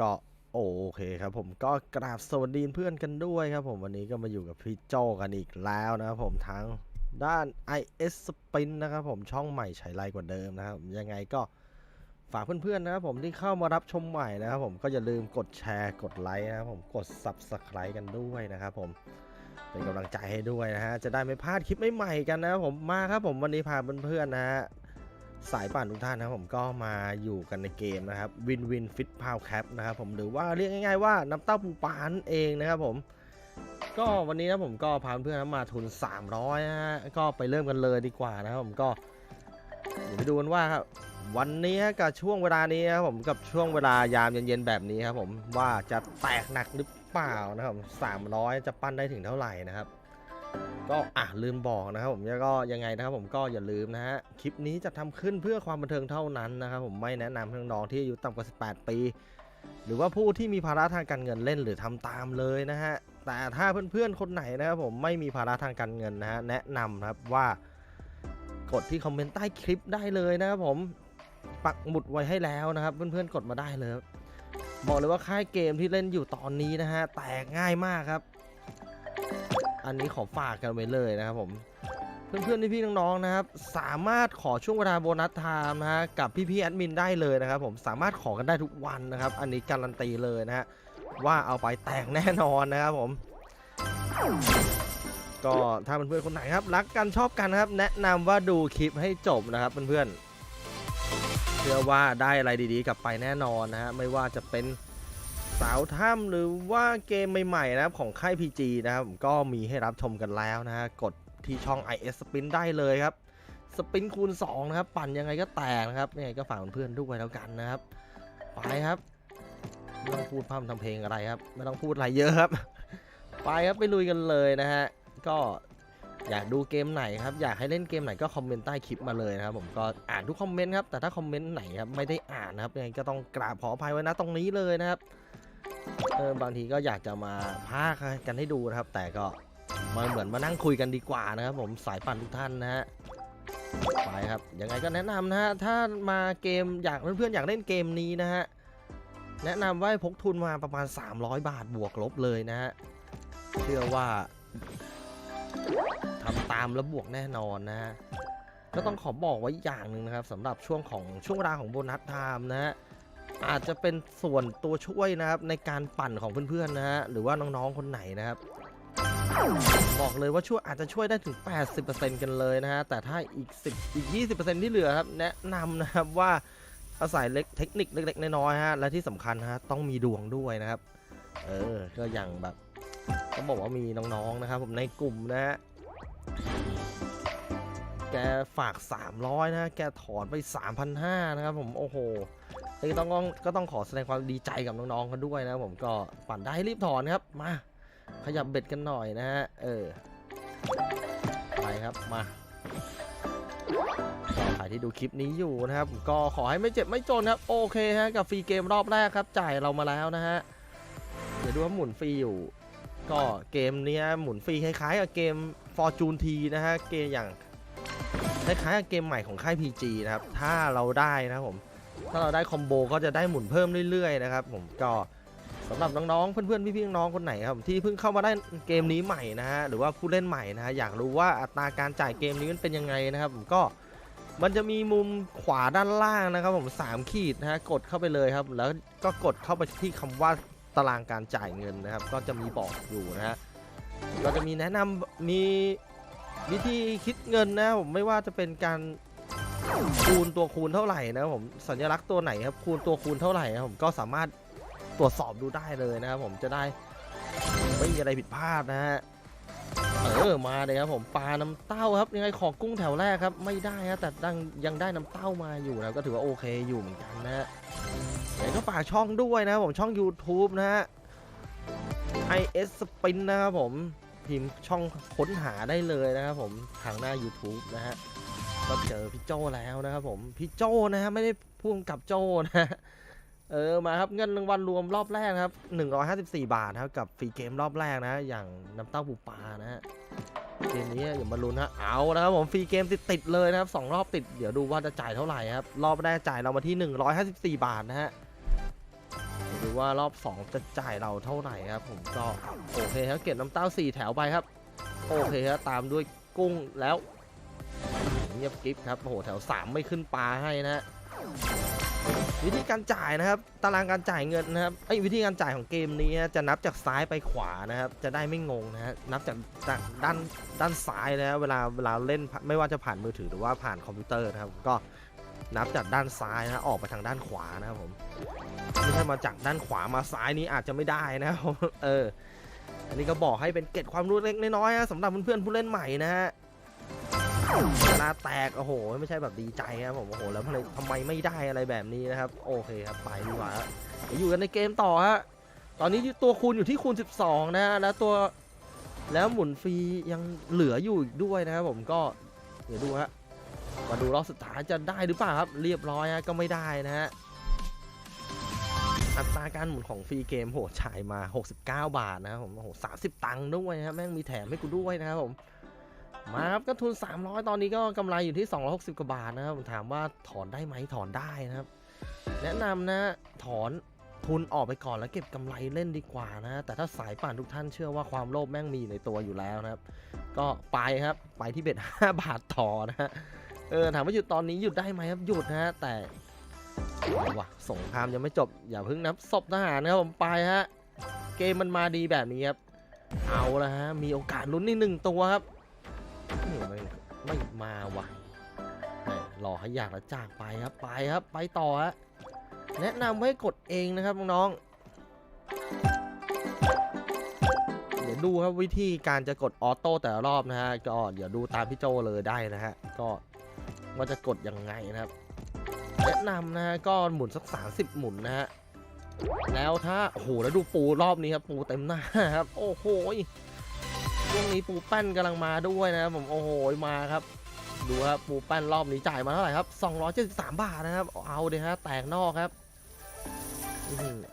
ก็โอเคครับผมก็กราบสวัสดีเพื่อนกันด้วยครับผมวันนี้ก็มาอยู่กับพี่โจกันอีกแล้วนะครับผมทั้งด้าน IS Spin นะครับผมช่องใหม่ใช้ไรกว่าเดิมนะครับยังไงก็ฝากเพื่อนๆนะครับผมที่เข้ามารับชมใหม่นะครับผมก็อย่าลืมกดแชร์กดไลค์นะครับผมกด Subscribe กันด้วยนะครับผมเป็นกำลังใจให้ด้วยนะฮะจะได้ไม่พลาดคลิปใหม่ๆกันนะครับผมมาครับผมวันนี้พาเพื่อนๆนะฮะ สายป่านทุกท่านนะผมก็มาอยู่กันในเกมนะครับวินวินฟิตพาวแคปนะครับผมหรือว่าเรียกง่ายๆว่าน้ำเต้าปูปลานเองนะครับผม ก็วันนี้นะผมก็พาเพื่อนๆมาทุน 300นะฮะก็ไปเริ่มกันเลยดีกว่านะครับผมก็เดี๋ยวไปดูกันว่าครับวันนี้กับช่วงเวลานี้ครับผมกับช่วงเวลายามเย็นๆแบบนี้ครับผมว่าจะแตกหนักหรือเปล่านะครับ300จะปั้นได้ถึงเท่าไหร่นะครับ ก็อะลืมบอกนะครับผมแล้วก็ยังไงนะครับผมก็อย่าลืมนะฮะคลิปนี้จะทำขึ้นเพื่อความบันเทิงเท่านั้นนะครับผมไม่แนะนำให้น้องๆที่อายุต่ำกว่า 18 ปี หรือว่าผู้ที่มีภาระทางการเงินเล่นหรือทำตามเลยนะฮะแต่ถ้าเพื่อนๆคนไหนนะครับผมไม่มีภาระทางการเงินนะฮะแนะนำนะครับว่ากดที่คอมเมนต์ใต้คลิปได้เลยนะครับผมปักหมุดไว้ให้แล้วนะครับเพื่อนๆกดมาได้เลยบอกเลยว่าค่ายเกมที่เล่นอยู่ตอนนี้นะฮะแตกง่ายมากครับ อันนี้ขอฝากกันไว้เลยนะครับผมเพื่อนๆพี่ๆน้องๆนะครับ สามารถขอช่วงเวลาโบนัสไทม์นะฮะกับพี่ๆแอดมินได้เลยนะครับ ผมสามารถขอกันได้ทุกวันนะครับ อันนี้การันตีเลยนะฮะว่าเอาไปแตกแน่นอนนะครับผม ก็ถ้าเพื่อนๆคนไหนครับ รักกันชอบกันนะครับ แนะนำว่าดูคลิปให้จบนะครับเพื่อนๆเชื่อว่าได้อะไรดีๆ กลับไปแน่นอนนะฮะไม่ว่าจะเป็น สาวถ้ำหรือว่าเกมใหม่ๆนะครับของค่าย PG นะครับก็มีให้รับชมกันแล้วนะฮะกดที่ช่อง IS Spin ได้เลยครับ สปินคูณ 2 นะครับ ปั่นยังไงก็แตกนะครับยังไงก็ฝากเพื่อนๆด้วยแล้วกันนะครับ ไปครับไม่ต้องพูดพร่ำทำเพลงอะไรครับ ไม่ต้องพูดอะไรเยอะครับ ไปครับไปลุยกันเลยนะฮะก็อยากดูเกมไหนครับ อยากให้เล่นเกมไหนก็คอมเมนต์ใต้คลิปมาเลยนะครับผมก็อ่านทุกคอมเมนต์ครับแต่ถ้าคอมเมนต์ไหนครับไม่ได้อ่านนะครับยังไงก็ต้องกราบขออภัยไว้นะตรงนี้เลยนะครับ เออบางทีก็อยากจะมาพากกันให้ดูนะครับ แต่ก็มาเหมือนมานั่งคุยกันดีกว่านะครับ ผมสายปั่นทุกท่านนะฮะไปครับยังไงก็แนะนำนะฮะถ้ามาเกมอยากเพื่อนๆอยากเล่นเกมนี้นะฮะแนะนำว่าพกทุนมาประมาณ 300 บาทบวกลบเลยนะฮะเชื่อว่าทำตามแล้วบวกแน่นอนนะฮะก็ต้องขอบอกไว้อย่างหนึ่งนะครับสำหรับช่วงของช่วงเวลาของโบนัสไทม์นะฮะ อาจจะเป็นส่วนตัวช่วยนะครับในการปั่นของเพื่อนๆนะฮะหรือว่าน้องๆคนไหนนะครับ บอกเลยว่าช่วยอาจจะช่วยได้ถึง 80%กันเลยนะฮะแต่ถ้าอีก 10 อีก 20%ที่เหลือครับแนะนำนะครับว่าอาศัยเล็กเทคนิคเล็ก ๆน้อยๆฮะและที่สำคัญฮะต้องมีดวงด้วยนะครับ เออก็อย่างแบบต้องบอกว่ามีน้องๆนะครับ ผมในกลุ่มนะฮะแกฝาก 300 นะ แกถอนไป 3,500 นะครับผม โอ้โห ก็ต้องก็ต้องขอแสดงความดีใจกับน้องๆกันด้วยนะผมก็ปั่นได้รีบถอนครับมา ขยับเบ็ดกันหน่อยนะฮะเออไปครับมาใครที่ดูคลิปนี้อยู่นะครับ ก็ขอให้ไม่เจ็บไม่จนครับโอเคฮะกับฟรีเกมรอบแรกครับ จ่ายเรามาแล้วนะฮะเดี๋ยวดูว่าหมุนฟรีอยู่ ก็เกมนี้หมุนฟรีคล้ายๆกับเกม Fortune T นะฮะเกมอย่างคล้ายๆกับเกมใหม่ของค่าย PG นะครับ ถ้าเราได้นะผม ถ้าเราได้คอมโบก็จะได้หมุนเพิ่มเรื่อยๆนะครับผมก็สำหรับน้องๆ เพื่อนๆ พี่ๆ น้องๆ คนไหนครับที่เพิ่งเข้ามาได้เกมนี้ใหม่นะฮะหรือว่าผู้เล่นใหม่นะฮะอยากรู้ว่าอัตราการจ่ายเกมนี้มันเป็นยังไงนะครับผมก็มันจะมีมุมขวาด้านล่างนะครับผมสามขีดนะฮะกดเข้าไปเลยครับ แล้วก็กดเข้าไปที่คำว่าตารางการจ่ายเงินนะครับ ก็จะมีบอกอยู่นะฮะเราจะมีแนะนำมีวิธีคิดเงินนะผมไม่ว่าจะเป็นการ คูณตัวคูณเท่าไหร่นะผมสัญลักษณ์ตัวไหนครับคูณตัวคูณเท่าไหร่นะครับผมก็สามารถตรวจสอบดูได้เลยนะครับผมจะได้ไม่มีอะไรผิดพลาดนะฮะเออมาเลยครับผมปลาน้ำเต้าครับยังไงขอกุ้งแถวแรกครับ ไม่ได้ฮะแต่ดังยังได้น้ำเต้ามาอยู่นะก็ถือว่าโอเคอยู่เหมือนกันนะฮะไหนก็ฝากช่องด้วยนะครับผมช่อง YouTube นะฮะ IS Spin นะครับผมพิมพ์ช่องค้นหาได้เลยนะครับผมทางหน้า YouTube นะฮะ ก็เจอพี่โจแล้วนะครับผมพี่โจนะฮะไม่ได้พูดกับโจนะฮะเออมาครับเงินรางวัลรวมรอบแรกนะครับ 154 บาทครับกับฟรีเกมรอบแรกนะ อย่างน้ำเต้าปูปลานะฮะเกมนี้อย่ามาลุ้นนะเอานะครับผมฟรีเกมติดๆเลยนะครับสองรอบติดเดี๋ยวดูว่าจะจ่ายเท่าไหร่ครับรอบแรกจ่ายเรามาที่ 154 บาทนะฮะเดี๋ยวดูว่ารอบ 2 จะจ่ายเราเท่าไหร่ครับผมก็โอเคครับเก็บน้ำเต้า4 แถวไปครับ โอเคครับตามด้วยกุ้งแล้ว เงียบกิฟครับโอ้โหแถว 3 ไม่ขึ้นปลาให้นะ วิธีการจ่ายนะครับ ตารางการจ่ายเงินนะครับไอ้วิธีการจ่ายของเกมนี้จะนับจากซ้ายไปขวานะครับ จะได้ไม่งงนะฮะนับจากจากด้านด้านซ้ายนะเวลาเวลาเล่นไม่ว่าจะผ่านมือถือหรือว่าผ่านคอมพิวเตอร์นะครับก็นับจากด้านซ้ายนะออกไปทางด้านขวานะครับผมไม่ใช่มาจากด้านขวามาซ้ายนี้อาจจะไม่ได้นะครับเออ อันนี้ก็บอกให้เป็นเกร็ดความรู้เล็กน้อยๆนะสำหรับเพื่อนๆผู้เล่นใหม่นะฮะ เวลาแตกโอ้โห ไม่ใช่แบบดีใจครับผมโอ้โหแล้วทำไมทำไมไม่ได้อะไรแบบนี้นะครับ โอเคครับไปดีกว่าฮะอยู่กันในเกมต่อฮะตอนนี้ตัวคูณอยู่ที่คูณ 12นะฮะแล้วตัวแล้วหมุนฟรียังเหลืออยู่อีกด้วยนะครับผมก็เดี๋ยวดูฮะมาดูรอบสุดท้ายจะได้หรือเปล่าครับ เรียบร้อยฮะก็ไม่ได้นะฮะอัตราการหมุนของฟรีเกมโหจ่ายมา 69 บาทนะครับผมโอ้โห30ตังค์ด้วยนะครับแม่งมีแถมให้กูด้วยนะครับผม มาครับก็ทุน 300 ตอนนี้ก็กำไรอยู่ที่ 260 กว่าบาทนะครับผมถามว่าถอนได้ไหมถอนได้นะครับ แนะนำนะถอนทุนออกไปก่อนแล้วเก็บกำไรเล่นดีกว่านะ แต่ถ้าสายป่านทุกท่านเชื่อว่าความโลภแม่งมีในตัวอยู่แล้วนะครับ ก็ไปครับไปที่เบ็ด5บาทต่อนะฮะเออถามว่าหยุดตอนนี้หยุดได้ไหมครับหยุดนะฮะแต่เอาวะสงครามยังไม่จบ อย่าเพิ่งนับศพทหารนะครับผมไปฮะเกมมันมาดีแบบนี้ครับเอาละฮะมีโอกาสลุ้นนี่หนึ่งตัวครับ นี่ไม่ไม่มาวะหม่รอให้อยากแล้วจากไปครับ ไปครับ ไปต่อฮะ แนะนำให้กดเองนะครับน้องเดี๋ยวดูครับวิธีการจะกดออโต้แต่ละรอบนะฮะ ก็เดี๋ยวดูตามพี่โจเลยได้นะฮะ ก็ว่าจะกดยังไงนะครับ แนะนำนะฮะก็หมุนสัก 30 หมุนนะฮะ แล้วถ้า โอ้โห แล้วดูปูรอบนี้ครับ ปูเต็มหน้าครับ โอ้โห ช่วงนี้ปูแป้นกำลังมาด้วยนะครับผมโอ้โหมาครับ ดูครับปูแป้นรอบนี้จ่ายมาเท่าไหร่ครับ 273 บาทนะครับ เอาเลยฮะแตกนอกครับ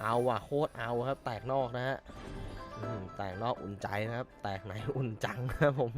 เอาว่ะโคตรเอาครับ แตกนอกนะฮะแตกนอกอุ่นใจนะครับ แตกไหนอุ่นจังครับผม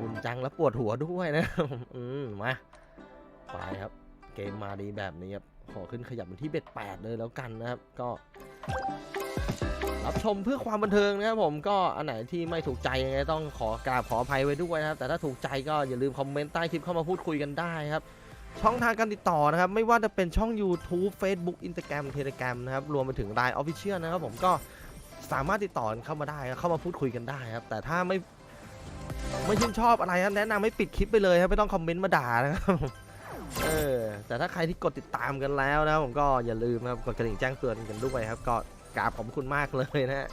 อุ่นจังแล้วปวดหัวด้วยนะครับมอืมมาไปครับ เกมมาดีแบบนี้ครับขอขึ้นขยับเป็นที่เบ็ดแปดเลยแล้วกันนะครับ ก็ รับชมเพื่อความบันเทิงนะครับผมก็อันไหนที่ไม่ถูกใจยังไงต้องขอกราบขออภัยไว้ด้วยนะครับ แต่ถ้าถูกใจก็อย่าลืมคอมเมนต์ใต้คลิปเข้ามาพูดคุยกันได้ครับ ช่องทางการติดต่อนะครับ ไม่ว่าจะเป็นช่อง YouTube Facebook Instagram Telegram นะครับ รวมไปถึง Line Official นะครับผมก็สามารถติดต่อเข้ามาได้เข้ามาพูดคุยกันได้ครับ แต่ถ้าไม่ไม่ชื่นชอบอะไรครับแนะนำให้ปิดคลิปไปเลยครับไม่ต้องคอมเมนต์มาด่านะครับเออแต่ถ้าใครที่กดติดตามกันแล้วนะผมก็อย่าลืมนะครับกดกระดิ่งแจ้งเตือนกันด้วยครับก็ กราบขอบคุณมากเลยนะฮะ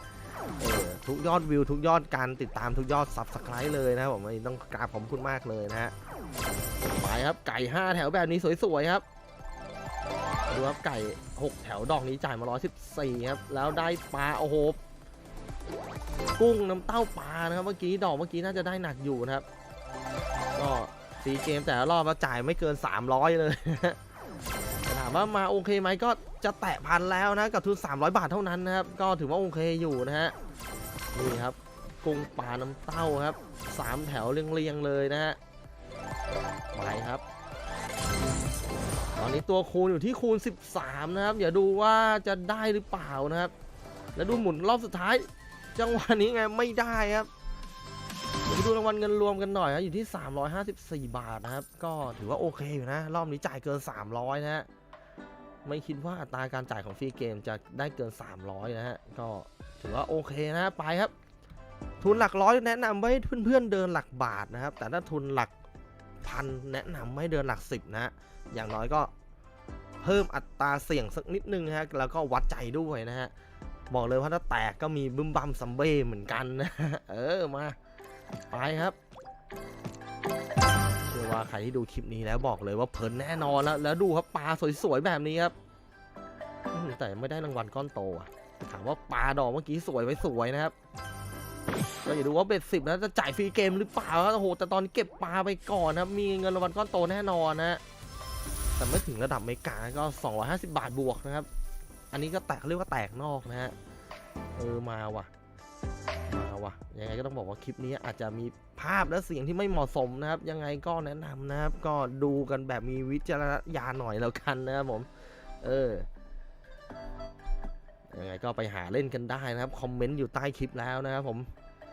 เออทุกยอดวิวทุกยอดการติดตามทุกยอดซับสไครต์เลยนะผมต้องกราบขอบคุณมากเลยนะฮะไปครับไก่ 5 แถวแบบนี้สวยๆครับดูครับไก่ 6 แถวดอกนี้จ่ายมา114ครับแล้วได้ปลาโอ้โหกุ้งน้ำเต้าปลานะครับเมื่อกี้ดอกเมื่อกี้น่าจะได้หนักอยู่นะครับก็ฟรีเกมแต่ละรอบมาจ่ายไม่เกิน 300 เลยามว่ามาโอเคไหมก็จะแตะพันแล้วนะกับทุน 300 บาทเท่านั้นนะครับก็ถือว่าโอเคอยู่นะฮะนี่ครับกุ้งปลาน้ำเต้าครับ3แถวเรียงๆเลยนะฮะไปครับ ตอนนี้ตัวคูณอยู่ที่คูณ 13 นะครับอย่าดูว่าจะได้หรือเปล่านะครับ แล้วดูหมุนรอบสุดท้าย จังหวะนี้ไงไม่ได้ครับไปดูรางวัลเงินรวมกันหน่อยครับอยู่ที่ 354 บาทนะครับ ก็ถือว่าโอเคอยู่นะ รอบนี้จ่ายเกิน 300 นะฮะ ไม่คิดว่าอัตราการจ่ายของฟรีเกมจะได้เกิน 300 นะฮะ ก็ถือว่าโอเคนะ ไปครับ ทุนหลักร้อยแนะนำไว้ให้เพื่อนๆเดินหลักบาทนะครับ แต่ถ้าทุนหลักพันแนะนำให้เดินหลักสิบนะฮะอย่างน้อยก็เพิ่มอัตราเสี่ยงสักนิดนึงฮะ แล้วก็วัดใจด้วยนะฮะ บอกเลยว่าถ้าแตกก็มีบึ้มบัมซัมเบ้เหมือนกันนะ เออมา ไปครับ ว่าใครที่ดูคลิปนี้แล้วบอกเลยว่าเพลินแน่นอนแล้วแล้วดูครับปลาสวยๆแบบนี้ครับแต่ไม่ได้รางวัลก้อนโตอะถามว่าปลาดอกเมื่อกี้สวยไว้สวยนะครับก็อย่าดูว่าเบ็ดสิบนะจะจ่ายฟรีเกมหรือเปล่าโอ้โหแต่ตอนนี้เก็บปลาไปก่อนนะครับ มีเงินรางวัลก้อนโตแน่นอนนะแต่ไม่ถึงระดับเมกาก็ 250 บาทบวกนะครับ อันนี้ก็แตกเรียกว่าแตกนอกนะฮะเออมาว่ะมา ว่ะยังไงก็ต้องบอกว่าคลิปนี้อาจจะมีภาพและเสียงที่ไม่เหมาะสมนะครับ ยังไงก็แนะนำนะครับ ก็ดูกันแบบมีวิจารณญาณหน่อยแล้วกันนะครับผม เออก็ไปหาเล่นกันได้นะครับ คอมเมนต์อยู่ใต้คลิปแล้วนะครับผม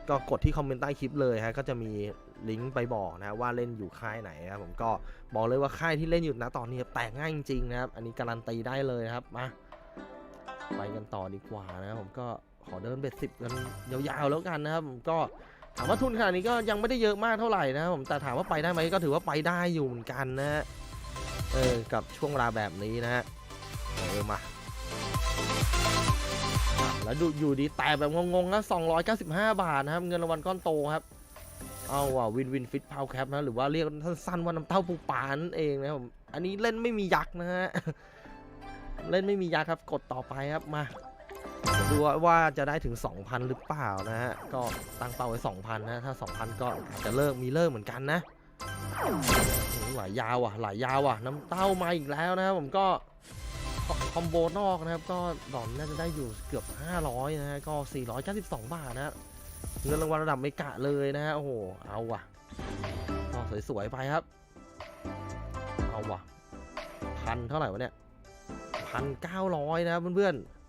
ก็กดที่คอมเมนต์ใต้คลิปเลยฮะก็จะมีลิงก์ไปบอกนะว่าเล่นอยู่ค่ายไหนนะครับผมก็บอกเลยว่าค่ายที่เล่นอยู่นะตอนนี้แตกง่ายจริงๆนะครับ อันนี้การันตีได้เลยครับมาไปกันต่อดีกว่านะครับผมก็ ขอเดินเบ็ดสิบกันยาวๆแล้วกันนะครับ ก็ถามว่าทุนขนาดนี้ก็ยังไม่ได้เยอะมากเท่าไหร่นะครับผมแต่ถามว่าไปได้ไหมก็ถือว่าไปได้อยู่เหมือนกันนะฮะเออกับช่วงเวลาแบบนี้นะฮะเออมาแล้วดูอยู่ดีแต่แบบงงๆนะ295 บาทนะครับ เงินรางวัลก้อนโตครับเอาว่ะวินวินฟิตพาวแคปนะหรือว่าเรียกสั้นๆว่าน้ำเต้าปูปลานั่นเองนะครับอันนี้เล่นไม่มียักษ์นะฮะเล่นไม่มียักษ์ครับกดต่อไปครับมา ดูว่าจะได้ถึง 2,000 หรือเปล่านะฮะ ก็ตั้งเป้าไว้ 2,000 นะ ถ้า 2,000 ก็อาจจะเลิกมีเลิกเหมือนกันนะโหหลายยาวอะหลายยาวอะ น้ำเต้ามาอีกแล้วนะครับผมก็คอคอมโบนอกนะครับ ก็ดอนน่าจะได้อยู่เกือบ 500 นะฮะ ก็ 492 บาทนะฮะเงินรางวัลระดับไม่กะเลยนะฮะ โอ้โห เอาว่ะก็สวยๆ ไปครับ เอาว่ะพันเท่าไหร่วะเนี่ยพันเก้าร้อยนะครับเพื่อนๆ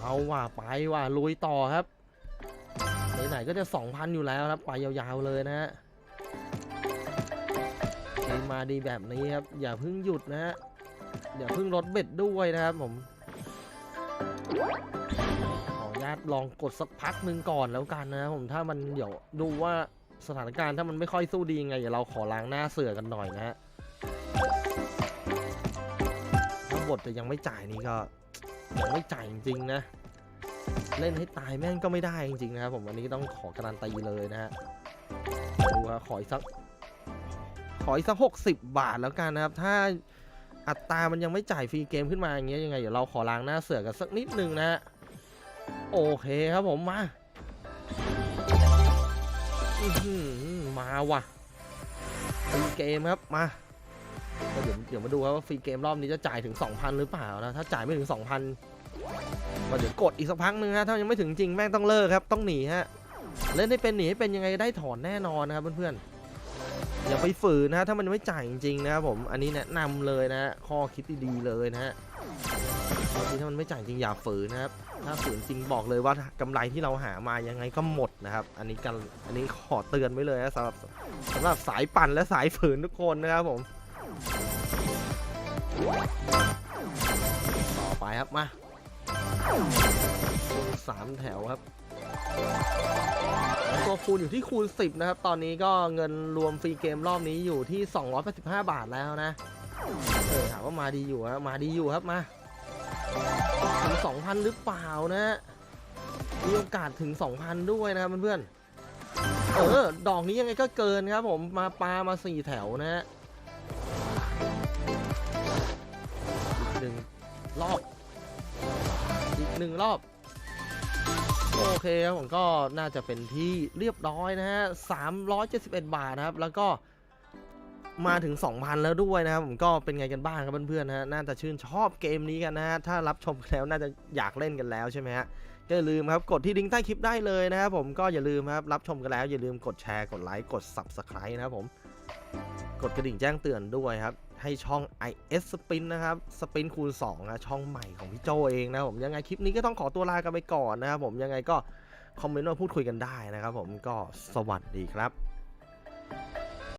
เอาว่ะไปว่ะลุยต่อครับไหนๆก็จะ2,000อยู่แล้วครับไปยาวๆเลยนะฮะดีมาดีแบบนี้ครับ อย่าเพิ่งหยุดนะฮะเดี๋ยวเพิ่งลดเบ็ดด้วยนะครับผมขออนุญาตลองกดสักพักหนึ่งก่อนแล้วกันนะครับผมถ้ามันเดี๋ยวดูว่าสถานการณ์ถ้ามันไม่ค่อยสู้ดีไงเดี๋ยวเราขอล้างหน้าเสือกันหน่อยนะฮะถ้าบทจะยังไม่จ่ายนี่ก็ ยังไม่จ่ายจริงๆนะ เล่นให้ตายแม่งก็ไม่ได้จริงๆนะครับผมอันนี้ต้องขอการันตีเลยนะฮะดูครับขออีกสักขออีกสักหกสิบบาทแล้วกันนะครับ ถ้าอัตรามันยังไม่จ่ายฟรีเกมขึ้นมาอย่างเงี้ยยังไงเดี๋ยวเราขอล้างหน้าเสือกันสักนิดนึงนะฮะโอเคครับผมมามาว่ะฟรีเกมครับมา ก็เดี๋ยวเดี๋ยวมาดูครับว่าฟรีเกมรอบนี้จะจ่ายถึง 2,000 หรือเปล่านะ ถ้าจ่ายไม่ถึง 2,000ก็เดี๋ยวกดอีกสักพักหนึงฮะ ถ้ายังไม่ถึงจริงแม่งต้องเลิกครับ ต้องหนีฮะ เล่นให้เป็นหนีให้เป็นยังไงได้ถอนแน่นอนนะครับเพื่อนๆ อย่าไปฝืนนะถ้ามันไม่จ่ายจริงๆนะครับผม อันนี้แนะนำเลยนะ ข้อคิดดีๆเลยนะฮะบางทีถ้ามันไม่จ่ายจริงอย่าฝืนนะครับ ถ้าฝืนจริงบอกเลยว่ากำไรที่เราหามายังไงก็หมดนะครับ อันนี้กัน อันนี้ขอเตือนไว้เลยนะสำหรับสำหรับสายปั่นและสายฝืนทุกคนนะครับผม ต่อไปครับมาสามแถวครับ ตัวคูณอยู่ที่คูณ 10 นะครับ ตอนนี้ก็เงินรวมฟรีเกมรอบนี้อยู่ที่ 285 บาทแล้วนะเออถามว่ามาดีอยู่ฮะมาดีอยู่ครับมาถึง 2,000 หรือเปล่านะมีโอกาสถึง 2,000 ด้วยนะครับเพื่อนๆเออ ดอกนี้ยังไงก็เกินครับผมมาปลามา4แถวนะฮะ รอบ อีกหนึ่งรอบ โอเคครับผมก็น่าจะเป็นที่เรียบร้อยนะฮะ371บาทนะครับ แล้วก็มาถึง 2,000 แล้วด้วยนะครับผมก็เป็นไงกันบ้างครับเพื่อนๆนะน่าจะชื่นชอบเกมนี้กันนะฮะถ้ารับชมแล้วน่าจะอยากเล่นกันแล้วใช่ไหมฮะอย่าลืมครับกดที่ลิงก์ใต้คลิปได้เลยนะครับผมก็อย่าลืมครับรับชมกันแล้ว อย่าลืมกดแชร์กดไลค์กด Subscribe นะครับผม กดกระดิ่งแจ้งเตือนด้วยครับ ให้ช่อง IS Spin นะครับ Spin คูณ2นะช่องใหม่ของพี่โจเองนะผมยังไงคลิปนี้ก็ต้องขอตัวลากันไปก่อนนะครับผมยังไงก็คอมเมนต์มาพูดคุยกันได้นะครับผมก็สวัสดีครับ